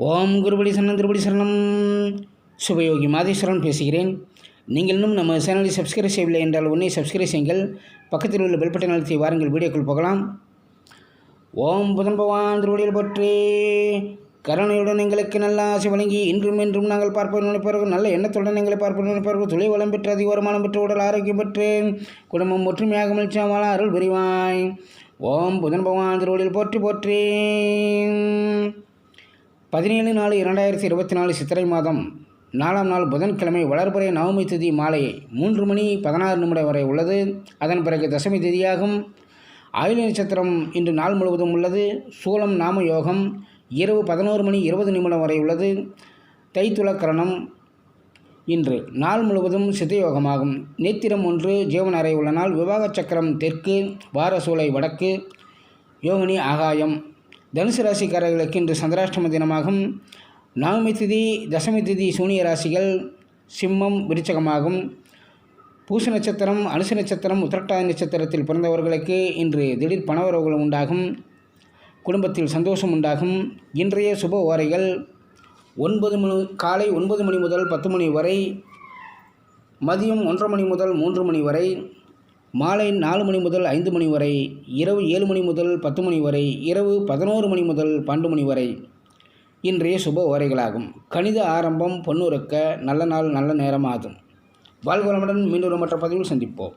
ஓம் குருபடி சரணம் திருபடி சரணம். சுபயோகி மாதேஸ்வரன் பேசுகிறேன். நீங்கள் இன்னும் நம்ம சேனலை சப்ஸ்கிரைப் செய்யவில்லை என்றால் உன்னை சப்ஸ்கிரைப் செய்யுங்கள். பக்கத்தில் உள்ள பெல் பட்டன் அழுத்தி வாருங்கள் வீடியோக்குள் போகலாம். ஓம் புதன் பகவான் திருவடியில் பற்றி. கருணையுடன் எங்களுக்கு நல்ல ஆசை வழங்கி இன்றும் என்றும் நாங்கள் பார்ப்போம் நினைப்பார்கள் நல்ல எண்ணத்துடன் எங்களை பார்ப்போம் நினைப்பார்கள் துளை வளம் பெற்று அதிக வருமானம் பெற்று உடல் ஆரோக்கியம் பெற்று குடும்பம் ஒற்றுமையாக மகிழ்ச்சியாக அருள் புரிவாய். ஓம் புதன் பகவான் திருவடியில் போற்றி போற்றி. பதினேழு நாலு இரண்டாயிரத்தி இருபத்தி நாலு சித்திரை மாதம் நாலாம் நாள் புதன்கிழமை வளர்புரை நவமி திதி மாலை மூன்று மணி பதினாறு நிமிடம் வரை உள்ளது. அதன் பிறகு தசமி திதியாகும். ஆயுள நட்சத்திரம் இன்று நாள் முழுவதும் உள்ளது. சூலம் நாம யோகம் இரவு பதினோரு மணி இருபது நிமிடம் வரை உள்ளது. தைத்துலக்கரணம் இன்று நாள் முழுவதும் சித்தயோகமாகும். நேத்திரம் ஒன்று ஜீவன் அறை உள்ள நாள் விவாக சக்கரம் தெற்கு வாரசூலை வடக்கு யோகினி ஆகாயம். தனுசு ராசிக்காரர்களுக்கு இன்று சந்திராஷ்டம தினமாகும். நவமி திதி தசமி திதி சூனிய ராசிகள் சிம்மம் விருச்சகமாகும். பூச நட்சத்திரம் அனுச நட்சத்திரம் உத்திரட்டாதி நட்சத்திரத்தில் பிறந்தவர்களுக்கு இன்று திடீர் பணவரவுகள் உண்டாகும். குடும்பத்தில் சந்தோஷம் உண்டாகும். இன்றைய சுப ஓரைகள் ஒன்பது மணி காலை ஒன்பது மணி முதல் பத்து மணி வரை மதியம் ஒன்றரை மணி முதல் மூன்று மணி வரை மாலை நாலு மணி முதல் ஐந்து மணி வரை இரவு ஏழு மணி முதல் பத்து மணி வரை இரவு பதினோரு மணி முதல் பன்னெண்டு மணி வரை. இன்றைய சுப உரைகளாகும் கணித ஆரம்பம் பொன்னுறக்க நல்ல நாள் நல்ல நேரமாகும். வாழ்வளமுடன் மீண்டும் மற்ற பதிவில் சந்திப்போம்.